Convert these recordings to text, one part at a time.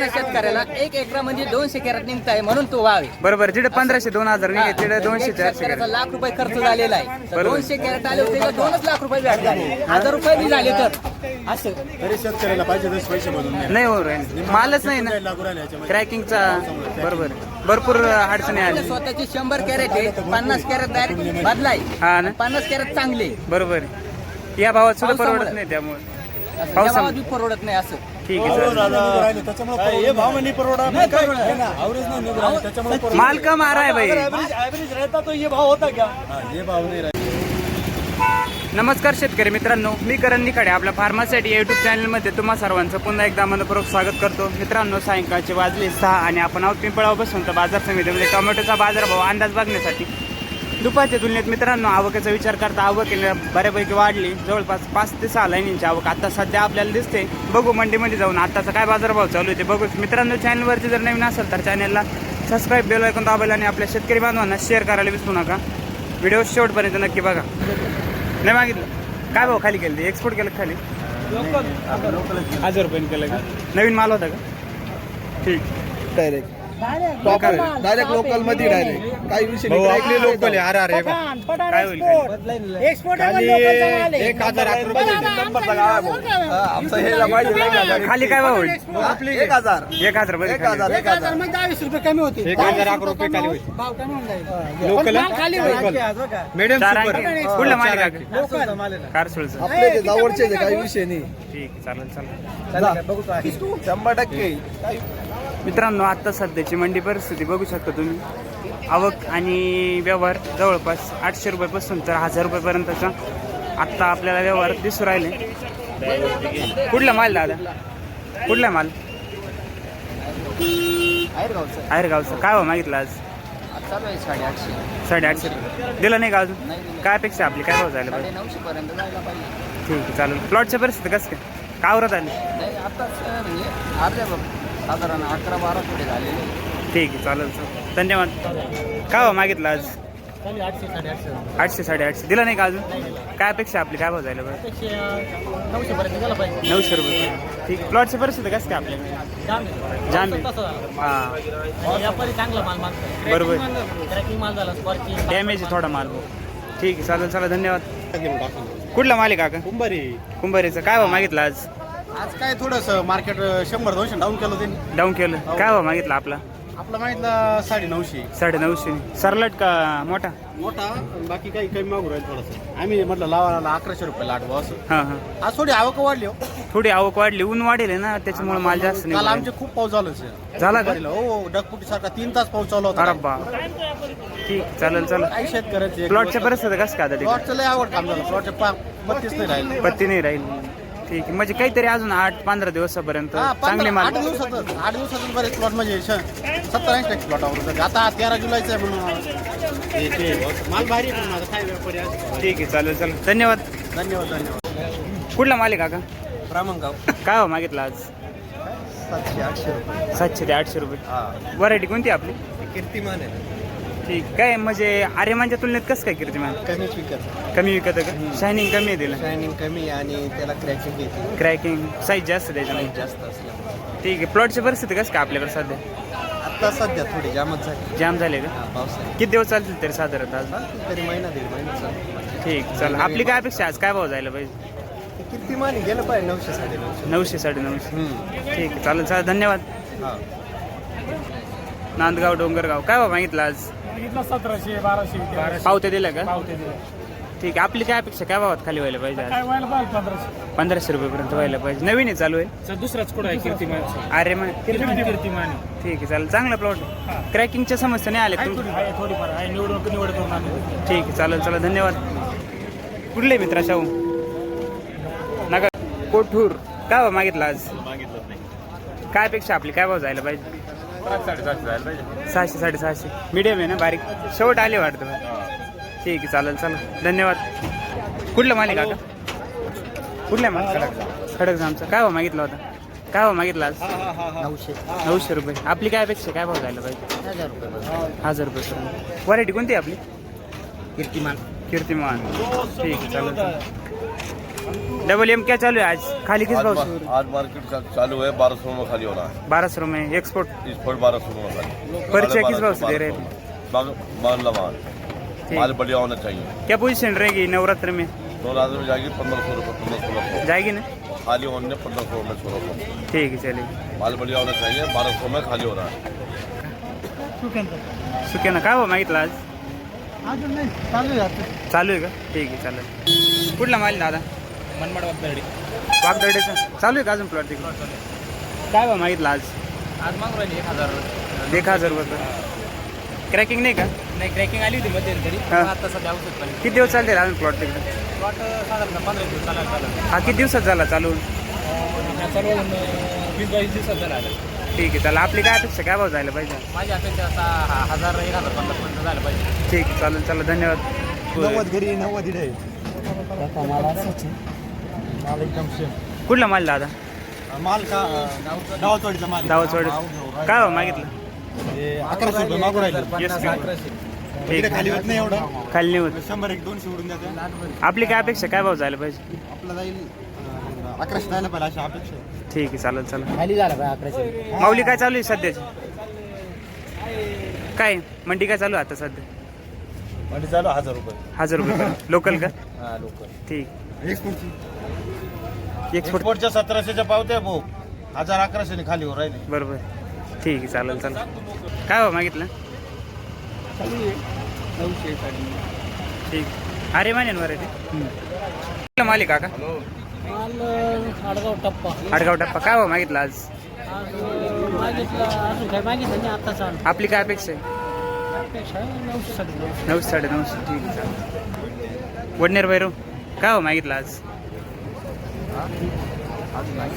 ना शेतकऱ्याला? एक एकरामध्ये दोनशे कॅरेट निघत आहे म्हणून तो वाव. आहे. बरोबर जिथे पंधराशे दोन हजार हा, निघे तिथे दोनशे चारशे कॅरेट. लाख रुपये खर्च झालेला आहे. तर बरोबर. दोनशे कॅरेट आले होते तर दोनच लाख रुपये भेटतात हजार रुपये बी झाले तर. असं. तरी शेतकऱ्याला पाहिजे तसे पैसे भरून द्या. नाही हो मालच नाही ना. लागू राहिले याच्यामध्ये? क्रॅकिंगचा बरोबर. भरपूर अडचणी आपल्या आली. स्वतःची शंभर कॅरेट आहे पन्नास कॅरेट डायरेक्ट बदलाय. हा ना. पन्नास कॅरेट चांगले. बरोबर. या भावात सुद्धा. परवडत नाही त्यामुळे. परवडत नाही असं. ठीक आहे हो, भाव नाही नाही त्याच्यामुळे. माल है भाई रहता तो ये भाव होता क्या भाव नाही राहिले. नमस्कार शेतकरी मित्रांनो मी करण निखाडे आपल्या फार्मासाठी युट्यूब चॅनलमध्ये तुम्हा सर्वांचं पुन्हा एकदा मनपूर्वक स्वागत करतो. मित्रांनो सायंकाळचे वाजले सहा आणि आपण आहोत पिंपळाव बसून तर बाजार समितीमध्ये टोमॅटोचा बाजारभाव अंदाज बघण्यासाठी. दुपारच्या तुलनेत मित्रांनो आवकेचा विचार करता आवक बऱ्यापैकी वाढली. जवळपास पाच ते सहा लाईनींची आवक आता सध्या आपल्याला दिसते. बघू मंडीमध्ये जाऊन आताचा काय बाजारभाव चालू आहे ते बघू. मित्रांनो चॅनलवरती जर नवीन असेल तर चॅनलला सबस्क्राईब बेल ऐकून दाबायला आणि आपल्या शेतकरी बांधवांना शेअर करायला विसरू नका. व्हिडिओ शेवटपर्यंत नक्की बघा. नाही मागितलं? काय भाऊ खाली केलं ते? एक्सपोर्ट केलं खाली? हजार रुपये केलं का? नवीन माल होता का? ठीक. डायरेक्ट डायरेक्ट लोकलमध्ये डायरेक्ट काही विषय लोकल अरे अरे काय होईल खाली? एक हजार रुपये. हा, हे खाली काय भाव होईल? एक हजार. एक हजार रुपये एक हजार एक हजार एक हजार अकरा रुपये खाली होईल. मॅडम चार अंकी. कुठला माल कारसुळचा आपले जवळचे जे काही विषय नाही. ठीक चालेल चालेल. जा. शंभर टक्के. मित्रांनो आत्ता सध्याची मंडी परिस्थिती बघू शकता तुम्ही. आवक आणि व्यवहार जवळपास आठशे रुपयापासून तर हजार रुपयापर्यंतचा आत्ता आपल्याला व्यवहार दिसू राहिले. कुठला माल दादा? कुठला माल? आहेर गावचा काय हो मागितलं आज? साडे आठशे रुपये दिलं नाही का अजून? काय अपेक्षा आपली? काय भाव झालं ठीक आहे चालेल. प्लॉटच्या परिस्थिती कसं काय का आवरत आली? साधारण अकरा बारा पुढे झालेले ठीक आहे चालेल चालेल धन्यवाद. काय भाव मागितला आज? आठशे साडेआठशे. दिला नाही का अजून? काय अपेक्षा आपली? काय भाव झालं बरं? नऊशे पर्यंत गेला पाहिजे. नऊशे रुपये ठीक प्लॉटची परिस्थिती कसं काय आपल्याकडे जांबे हां. व्यापारी चांगला माल मागतो. बरोबर. ट्रॅकिंग माल झाला स्कॉर्ची डॅमेज आहे थोडा माल. भाऊ ठीक आहे चालेल चालेल. धन्यवाद. कुठला माल आहे काका? कुंभारी. कुंभारीचं. काय भाव मागितला आज? आज काय थोडस मार्केट शंभर दोनशे डाऊन केलं त्यांनी. डाऊन केलं. काय भाव मागितला आपला? आपला माहितला साडे नऊशे साडे नऊशे सरलट का मोठा? मोठा बाकी काही कमी मागू राहील थोडस. आम्ही म्हटलं लावा अकराशे रुपये लाट भाऊ असं. हां हां. आज थोडी आवक वाढली हो. थोडी आवक वाढली. ऊन वाढेल ना त्याच्यामुळे माल जास्त काल नाही आमचे खूप पाऊस झाला sir. झाला का? हो डगपुटी सारखा तीन तास पाऊस चालू अरे होता बा ठीक चालेल चालेल. काही शेतकऱ्याचे प्लॉटच्या परिस्थिती कसं काय आता तिकडे? प्लॉटचं लय आवड काम झालं. प्लॉटचे पा बत्तीस नाही राहिले. पत्ती नाही राहील. ठीक आहे. म्हणजे काहीतरी अजून आठ पंधरा दिवसापर्यंत हा, चांगले पंधरा- माल आठ दिवसातच आठ दिवसातून बरेच प्लॉट म्हणजे सत्तर ऐंशी टक्के प्लॉट आवडतात आता तेरा जुलैचा आहे म्हणून. ते- ते- माल भारी आहे पण माझा काय व्यापारी आहे. ठीक आहे चालेल चालेल. धन्यवाद. धन्यवाद धन्यवाद. कुठला माल आहे काका? ब्राह्मणगाव काय हो मागितला आज? सातशे आठशे रुपये. सातशे ते आठशे रुपये. हा. व्हरायटी कोणती आपली? कीर्तिमान आहे. ठीक. काय म्हणजे आर्यमानच्या तुलनेत कसं काय कीर्तिमान? कमी पिकत कमी विकत आहे का? शायनिंग कमी आहे तिला. शायनिंग कमी आणि त्याला क्रॅकिंग येते. क्रॅकिंग साईज जास्त त्याच्यामध्ये. जास्त असल्यामुळे. ठीक आहे. प्लॉटची परिस्थिती कसं काय आपल्याकडे सध्या? आता सध्या थोडी जामच झाली. जाम झाले का? हा पावसाळ्यात किती दिवस चालतील तरी साधारणतः? चालतील तरी महिना दीड महिना चालतो ठीक चल आपली काय अपेक्षा आहे? आज काय भाव जायला पाहिजे? कीर्तिमान गेलं पाहिजे नऊशे साडे नऊशे नऊशे साडे नऊशे ठीक आहे चालेल चालेल. धन्यवाद. हा. नांदगाव डोंगरगाव. काय भाव मागितला आज? सतराशे बाराशे पावत्या दिल्या का? पावते दिले ठीक आहे. आपली काय अपेक्षा? काय भावात खाली व्हायला पाहिजे आज? काय व्हायला पाहिजे पंधराशे? पंधराशे रुपयेपर्यंत व्हायला पाहिजे. नवीन आहे चालू आहे? सर दुसराच कुठं आहे कीर्तिमान अरे मग कीर्तिमान. ठीक आहे चालेल. चांगला प्लॉट क्रॅकिंगच्या समस्या नाही आल्या आहे तुम थोडी आहे थोडीफार आहे निवडून निवड करून आणली ठीक आहे चालेल चला धन्यवाद. कुठले मित्रा शाहू? नगर. कोठूर. काय भाव मागितला आज? काय अपेक्षा आपली? काय भाव जायला पाहिजे? सहाशे साडेसहाशे मीडियम आहे ना बारीक. शेवट आले वाटतं ठीक आहे चालेल चला. धन्यवाद. कुठलं मालिक काका कुठल्या माल खडक जामचा. काय भाव मागितला होता? काय भाव मागितला आज? नऊशे. नऊशे रुपये. आपली काय अपेक्षा काय भाव जायला पाहिजे? हजार रुपये हजार रुपये व्हरायटी कोणती आहे आपली? कीर्तिमान. कीर्तिमान. ठीक आहे चालेल चालेल. डबल एम क्या चालू है आज? खाली किस आज, भाव से आज मार्केट का चालू है बारह सौ में खाली हो रहा है। बारह सौ में एक्सपोर्ट इस पर बारह सौ में खाली। परिचय किस भाव से दे रहे हैं माल बढ़िया होना चाहिए। क्या पोजीशन रहेगी नवरात्र में? रात में जाएगी पंद्रह सौ रुपये पंद्रह सोलह सौ। जाएगी ना? खाली होने पंद्रह सौ में सोलह सौ। ठीक है चलिए। माल बढ़िया होना चाहिए बारह सौ में खाली हो रहा है। सुक्या ना काय हो मागितलं आज? चालू आता. चालू आहे का? ठीक आहे चालेल कुठला माल दादा? मनमाड वागदर्डी वागदर्डेचा चालू आहे का अजून प्लॉट तिकडे? काय भाव मागितलं आज? आज मागून राहिली एक हजार. एक हजार रुपये. क्रॅकिंग नाही का? नाही क्रॅकिंग आली होती मध्यंतरी हा. आता सध्या औषध पाणी किती दिवस चालते अजून प्लॉट तिकडे? वाट साधारण पंधरा दिवस चालायला चालू हा किती दिवसात झाला चालू? चालू वीस बावीस दिवसात झाला आता. ठीक आहे चला आपली काय अपेक्षा काय भाव जायला पाहिजे? माझी अपेक्षा आता हा- हजार एक हजार पंधरा पर्यंत झालं पाहिजे. ठीक आहे चालेल चला धन्यवाद. नव्वद घरी नव्वद इडे माल एकदम सेम कुठला माल दादा? माल का डावचवाडीचा माल दावचवाडी काय भाव मागितलं? अकराशे रुपये मागू राहिले. Yes, पन्नास का? अकराशे. ठीक. इकडे खाली होत नाही एवढं? खाली नाही होत. शंभर एक दोनशे उडून द्या आपली काय अपेक्षा काय भाव जायला पाहिजे? आपलं जाईल अं, अकराशे जायला पाहिजे अशी अपेक्षा आहे. ठीक आहे चालेल चला खाली झाला पाहिजे अकराशे माऊली काय चालू आहे सध्याची? काय? मंडी काय चालू आहे आता सध्या? म्हणजे चालू हजार रुपये. हजार रुपये. लोकल का? हा लोक ठीक. एक्सपोर्टची एक्सपोर्ट एक्सपोर्टच्या सतराशेच्या पावत्या भाऊ. हजार अकराशेने खाली हो राहिले. बरोबर. ठीक आहे चालेल चालेल. काय भाव मागितलं? ठीक. अरे माने वर ते. मालिक काका? माल आडगाव टप्पा. आडगाव टप्पा. काय भाव मागितलं आज? आज मागितला अजून काय मागितलं नाही आता चालू. आपली काय अपेक्षा आहे? त्यापेक्षा नऊशे साडे नऊशे. नऊशे साडे नऊशे. ठीक आहे चालेल. वडनेर भैरव काय भाव मागितलं आज?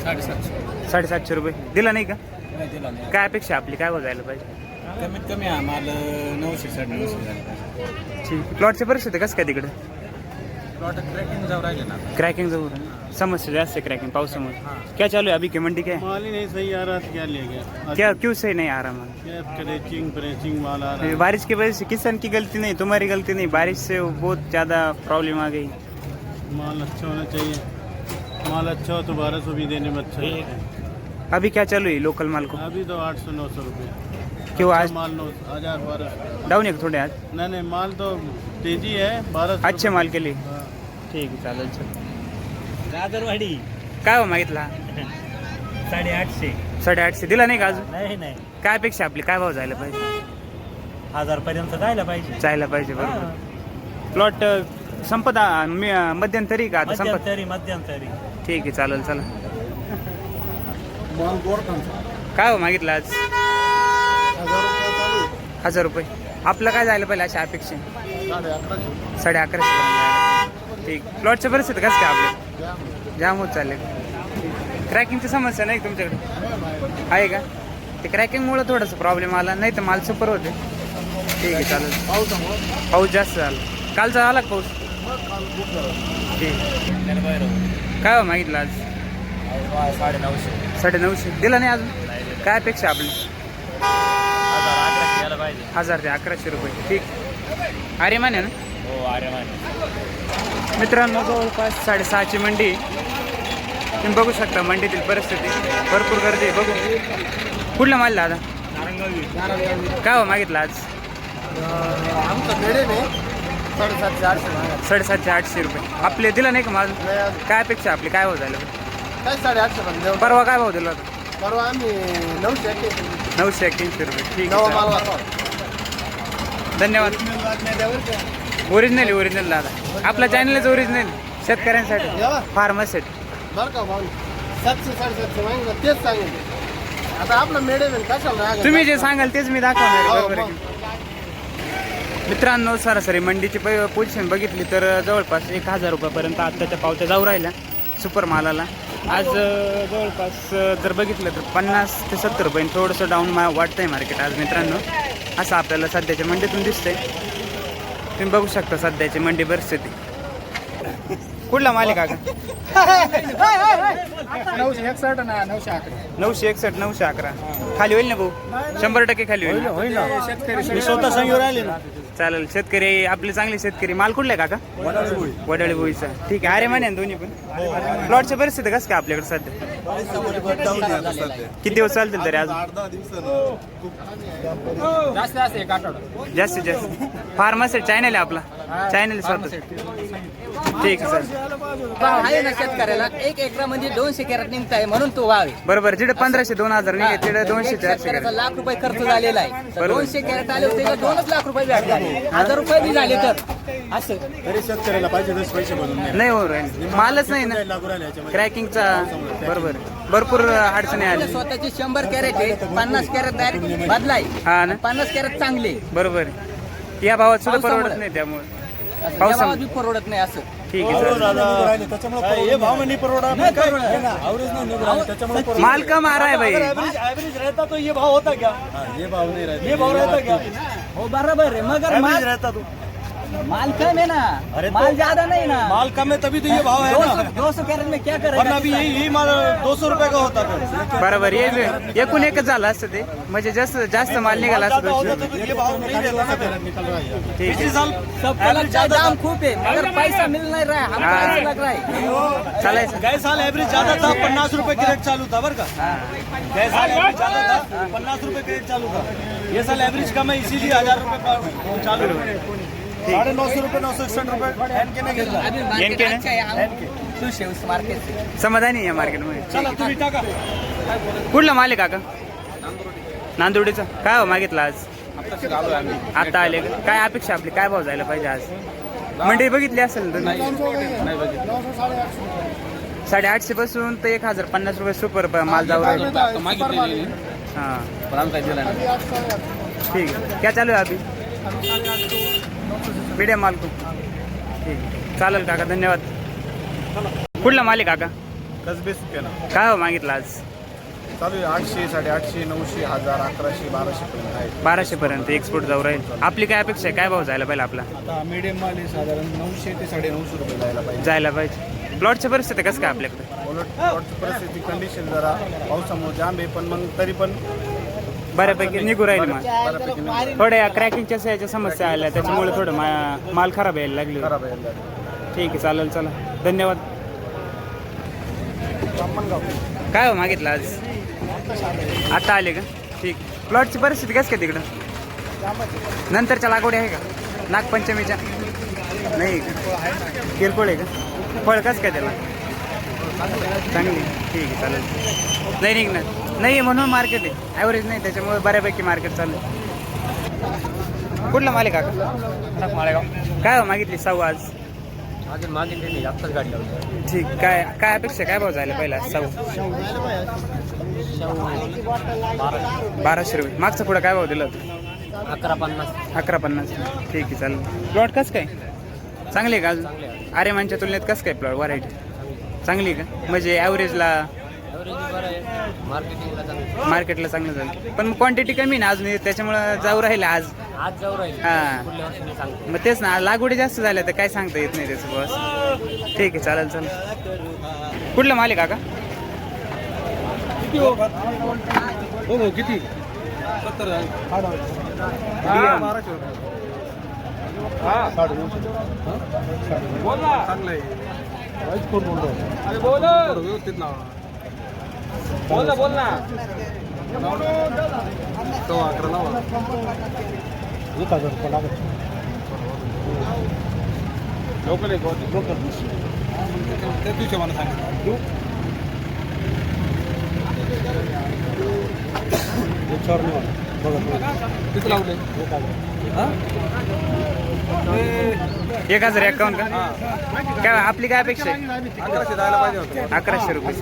साडेसातशे साडेसातशे रुपये. दिला नाही का? नाही दिला नाही. काय अपेक्षा आपली? काय जायला पाहिजे? कमीत कमी आम्हाला नऊशे साडे नऊशे ठीक प्लॉटची परिस्थिती कसं काय तिकडे? प्लॉट ट्रॅकिंग जाऊ राहिले ना. क्रॅकिंग आहे. समस्या जास्त आहे क्रॅकिंग पावसामुळे. क्या चालू है अभी की मंडी क्या? है माल ही नहीं सही आ रहा क्या ले गया क्या क्यों सही नहीं आ रहा माल क्रेचिंग प्रेचिंग माल आ रहा बारिश की वजह से किसान की गलती नहीं तुम्हारी गलती नहीं। बारिश से बहुत ज़्यादा प्रॉब्लम आ गई। माल अच्छा होना चाहिए। माल अच्छा हो तो बारह सौ भी देने में अच्छा है। अभी क्या चालू है लोकल माल को? अभी तो आठ सौ नौ सौ रुपये। क्यों आज? माल नौ हजार बारह डाउन है थोड़े आज? नहीं नहीं माल तो तेजी है बारह अच्छे माल के लिए? हाँ। ठीक आहे चालेल चल। दादरवाडी काय हो मागितला? साडेआठशे। साडेआठशे. दिला नाही का अजून? नाही नाही. काय अपेक्षा आपली? काय भाव जायला पाहिजे? हजार पर्यंत जायला पाहिजे. जायला पाहिजे बरोबर. प्लॉट संपत आ- मी- मध्यंतरी का आता संपत? मध्यंतरी मध्यंतरी. ठीक आहे चालेल चला. काय हो मागितलं आज? हजार रुपये आपलं काय जायला पाहिजे अशा अपेक्षा साडे अकराशे. ठीक. प्लॉटच्या परिस्थिती कसं काय आपल्या जाम. होत चालले. क्रॅकिंगची समस्या नाही तुमच्याकडे? आहे का? ते क्रॅकिंगमुळे थोडासा प्रॉब्लेम आला नाही तर माल सुपर होते. ठीक आहे चालेल. पाऊस जास्त झाला. कालचा आला पाऊस? ठीक. काय हो मागितलं आज? साडे नऊशे साडे नऊशे दिला नाही अजून काय अपेक्षा आपली? हजार अकराशे यायला पाहिजे. हजार ते अकराशे रुपये. ठीक. अरे माने ना? हो अरे माने मित्रांनो जवळपास साडेसहाची मंडी. तुम्ही बघू शकता मंडीतील परिस्थिती. भरपूर गर्दी आहे. बघू. कुठला माल दादा? काय हो मागितलं आज? आमचं साडेसातशे आठशे मागा साडेसातशे आठशे रुपये. आपले दिला नाही का माल? काय अपेक्षा आपली? काय भाव झालं? काय साडेआठशे पण देऊ? परवा काय भाव दिला होता? परवा आम्ही नऊशे एक्क्याऐंशी नऊशे एक्क्याऐंशी रुपये. ठीक नवा आहे चालेल. धन्यवाद. ओरिजिनल ओरिजिनल दादा. आपला चॅनलच ओरिजिनल शेतकऱ्यांसाठी. जेव्हा फार्मसेट बरं का भाऊ. सातशे साडेसातशे मागितलं तेच सांगितलं आता आपलं मेडे कशाला राग तुम्ही जे सांगाल तेच मी दाखवणार हो, बरोबर आहे मग. मित्रांनो सरासरी मंडीची पोझिशन बघितली तर जवळपास एक हजार रुपयापर्यंत आत्ताच्या पावत्या जाऊ राहिल्या सुपर मालाला. आज जवळपास जर बघितलं तर पन्नास ते सत्तर रुपये थोडंसं डाऊन मा वाटतंय मार्केट आज मित्रांनो. असं आपल्याला सध्याच्या मंडीतून दिसतंय. तुम्ही बघू शकता सध्याची मंडी परिस्थिती. कुठला माल आहे? काका नऊशे एकसष्ट ना नऊशे अकरा. नऊशे एकसष्ट नऊशे अकरा. खाली होईल ना भाऊ? शंभर टक्के खाली होईल होईल ना. शेतकरी मी स्वतः संघ राहिले ना. चालेल शेतकरी आपले चांगले शेतकरी. माल कुठला आहे काका? वडाळी बोईचा ठीक आहे अरे म्हणे ना दोन्ही पण. प्लॉटची परिस्थिती कसं काय आपल्याकडे सध्या? किती दिवस चालतील तरी अजून? जास्त जास्त एक आठवडा. जास्तीत जास्त. फार्मसी चॅनल आहे आपला. चॅनल स्वतः ठीक आहे सर आहे ना शेतकऱ्याला. एक एकरामध्ये दोनशे कॅरेट निघत आहे म्हणून तो आहे. बरोबर जिथे पंधराशे दोन हजार नाही तिथे दोनशे चारशे शेतकऱ्याचा. लाख रुपये खर्च झालेला आहे. दोनशे कॅरेट आले होते का दोनच लाख रुपये भेटतात हजार रुपये बी झाले तर. असं. तरी शेतकऱ्याला पाहिजे तसे पैसे भरून द्या. नाही हो राहील मालच नाही ना. लागू राहिले याच्यामध्ये? क्रॅकिंगचा बरोबर. भरपूर अडचणी आपल्या आली. स्वतःची शंभर कॅरेट आहे पन्नास कॅरेट डायरेक्ट बदलाय. हा ना. पन्नास कॅरेट चांगले. बरोबर. या भावात सुद्धा पावसामुळे. परवडत नाही त्यामुळे. बी परवडत नाही असं. ठीक आहे काय हे भाव नाही. ॲव्हरेज नाही राहिले त्याच्यामुळे माल का मारा है भाई. ॲव्हरेज रहता तो ये भाव होता क्या? ये भाव नहीं रहता ये भाव रहता क्या? हो बराबर आहे मगर एवरेज माल रहता तो. माल कम है ना। अरे तो- माल ज़्यादा नहीं ना। माल कम है तभी तो ये भाव है दो ना सौ दो सौ कैरेट में क्या करेगा? अभी यही यही माल दो सौ रुपए का होता फिर। बरोबर हे एकूण एकच झालं असतं ते? म्हणजे जास्त जास्त माल निघाला असतं तो ये है ठीक साल सबको लगता है दाम खूब है मगर पैसा मिल नहीं रहा है हमको हाँ। ऐसा लग रहा है चालायचं गए साल एवरेज ज़्यादा था पन्नास चालू था बरं का? गए साल एवरेज ज़्यादा था पन्नास की चालू था। ये साल एवरेज कम है इसीलिए हज़ार रुपए चालू है। साढ़े नौ सौ रुपए नौ सौ इकसठ रुपए एन के नहीं घेतला अभी एनके मार्केट ना? से समाधानी आहे या मार्केटमध्ये चला तुम्ही टाका कुठला माल आहे काका? नांदुर्डीचा. काय हो मागितला आज? आता आले का? काय अपेक्षा आपली? काय भाव जायला पाहिजे आज? मंडई बघितली असेल ना तुम्ही? साडेआठशे पासून तर एक हजार पन्नास रुपये सुपर माल जाऊ राहिला. हाँ. ठीक है क्या चालू है अभी? मीडियम माल को ठीक. चालेल काका धन्यवाद. कुठला माल आहे काका? कसबे सुकेना. काय हो मागितला आज? चालू आहे आठशे साडेआठशे नऊशे हजार अकराशे बाराशे पर्यंत आहे. बाराशे पर्यंत एक्सपोर्ट जाऊ राहील. आपली काय अपेक्षा आहे? काय भाव जायला पाहिजे आपला? आता मीडियम माल आहे साधारण नऊशे ते साडे नऊशे रुपये जायला पाहिजे. जायला पाहिजे. प्लॉटची परिस्थिती कसं काय आपल्याकडे? उलट प्लॉटची परिस्थिती कंडिशन जरा पावसामुळे जांब आहे पण मग तरी पण बऱ्यापैकी निघू राहील माल. थोड्या क्रॅकिंगच्या याच्या समस्या आल्या त्याच्यामुळे थोडं मा- माल खराब यायला लागले. खराब आहे यायला. ठीक आहे चालेल चला. धन्यवाद. काय हो मागितलं आज? आता आले का? ठीक. प्लॉटची परिस्थिती कसं काय तिकडं? नंतरच्या लागवडी आहे का? नागपंचमीच्या? नाही का? किरकोळ आहे का? फळ कसं काय त्याला? चांगली. ठीक आहे चालेल. नाही निघणार. नाही म्हणून मार्केट आहे. ॲव्हरेज नाही त्याच्यामुळे बऱ्यापैकी मार्केट चालू आहे. कुठला माल आहे काका? काय हो मागितली सव्व आज? अजून मागितले नाही आत्ताच गाडी लावली. ठीक काय काय अपेक्षा काय भाव झाला पहिला? सव्वा. बाराशे रुपये. मागचा पुढं काय भाव दिला होता? अकरा पन्नास. अकरा पन्नास. ठीक आहे चालेल. प्लॉट कसं काय? चांगली आहे का अजून? आर्यमानच्या तुलनेत कसं काय प्लॉट व्हरायटी चांगली आहे का? म्हणजे ॲव्हरेजला मार्केटला चांगलं झालं. पण क्वांटिटी कमी ना अजून त्याच्यामुळं जाऊ राहिलं आज. आज जाऊ राहील. हां. मग तेच ना लागवडी जास्त झाल्या तर काय सांगता येत नाही त्याचं बस ठीक आहे चालेल चालेल कुठलं मालिक काका हो हो किती? चांगलं आहे. व्यवस्थित नाव बोल ना बोल ना. तो अकरा लावा एक हजार रुपये लागत लोकल आहे लोकल त्या दिवशी मला सांगितलं किती लावले? एक हजार. एकावन्न का? काय आपली काय अपेक्षा आहे? अकराशे जायला पाहिजे होतं. अकराशे रुपये.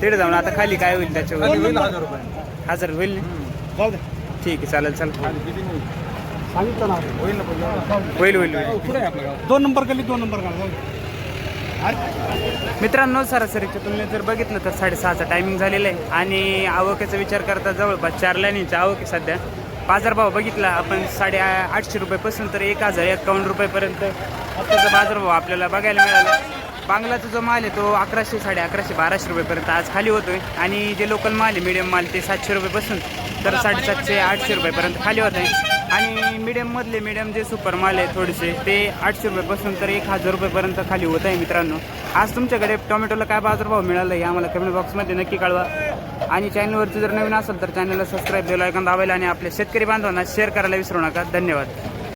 तिथे जाऊन आता खाली काय होईल त्याच्यावर? होईल हजार रुपये. हजार होईल ना? ठीक आहे चालेल चालेल. सांगितलं ना. होईल ना होईल होईल होईल. पुढे आहे आपलं गाव? दोन नंबर गल्ली दोन नंबर मित्रांनो सरासरीच्या तुलनेत जर बघितलं तर साडेसहाचा टायमिंग झालेला आहे. आणि आवकेचा विचार करता जवळपास चार लाईनीचा आवक आहे सध्या. बाजारभाव बघितला आपण साडे आठशे रुपयेपासून तर एक हजार एकावन्न रुपयेपर्यंत आत्ताचा बाजारभाव आपल्याला बघायला मिळाला. बांगलाचा जो माल आहे तो अकराशे साडे अकराशे बाराशे रुपयेपर्यंत आज खाली होतोय. आणि जे लोकल माल आहे मीडियम माल ते सातशे रुपयेपासून तर साडेसातशे आठशे रुपयेपर्यंत खाली होत आहे आणि मीडियममधले मीडियम जे सुपर माल आहे थोडेसे ते आठशे रुपयेपासून तर एक हजार रुपयेपर्यंत खाली होत आहे मित्रांनो. आज तुमच्याकडे टोमॅटोला काय बाजारभाव मिळाला हे आम्हाला कमेंट बॉक्समध्ये नक्की कळवा. आणि चॅनलवरती जर नवीन असेल तर चॅनलला सबस्क्राईब बेल आयकॉन दाबायला आणि आपल्या शेतकरी बांधवांना शेअर करायला विसरू नका. धन्यवाद.